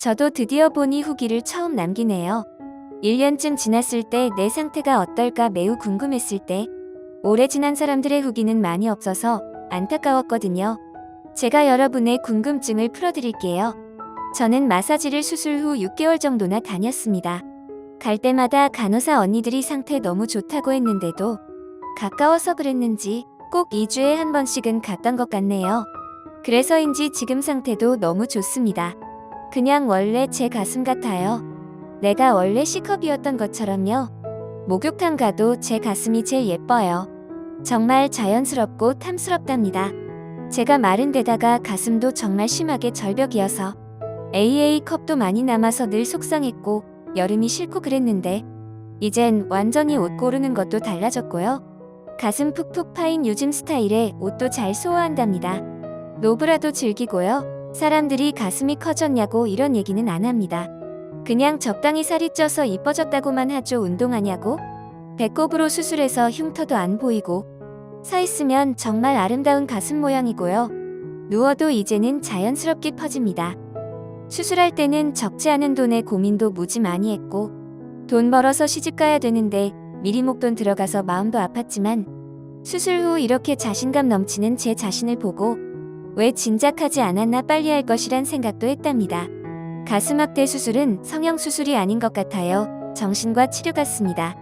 저도 드디어 보니 후기를 처음 남기네요. 1년쯤 지났을 때 내 상태가 어떨까 매우 궁금했을 때 오래 지난 사람들의 후기는 많이 없어서 안타까웠거든요. 제가 여러분의 궁금증을 풀어드릴게요. 저는 마사지를 수술 후 6개월 정도나 다녔습니다. 갈 때마다 간호사 언니들이 상태 너무 좋다고 했는데도 가까워서 그랬는지 꼭 2주에 한 번씩은 갔던 것 같네요. 그래서인지 지금 상태도 너무 좋습니다. 그냥 원래 제 가슴 같아요. 내가 원래 C컵이었던 것처럼요. 목욕탕 가도 제 가슴이 제일 예뻐요. 정말 자연스럽고 탐스럽답니다. 제가 마른 데다가 가슴도 정말 심하게 절벽이어서 AA 컵도 많이 남아서 늘 속상했고 여름이 싫고 그랬는데 이젠 완전히 옷 고르는 것도 달라졌고요. 가슴 푹푹 파인 요즘 스타일에 옷도 잘 소화한답니다. 노브라도 즐기고요. 사람들이 가슴이 커졌냐고 이런 얘기는 안 합니다. 그냥 적당히 살이 쪄서 이뻐졌다고만 하죠. 운동하냐고? 배꼽으로 수술해서 흉터도 안 보이고 서 있으면 정말 아름다운 가슴 모양이고요. 누워도 이제는 자연스럽게 퍼집니다. 수술할 때는 적지 않은 돈에 고민도 무지 많이 했고 돈 벌어서 시집 가야 되는데 미리 목돈 들어가서 마음도 아팠지만 수술 후 이렇게 자신감 넘치는 제 자신을 보고 왜 진작하지 않았나 빨리 할 것이란 생각도 했답니다. 가슴 확대 수술은 성형 수술이 아닌 것 같아요. 정신과 치료 같습니다.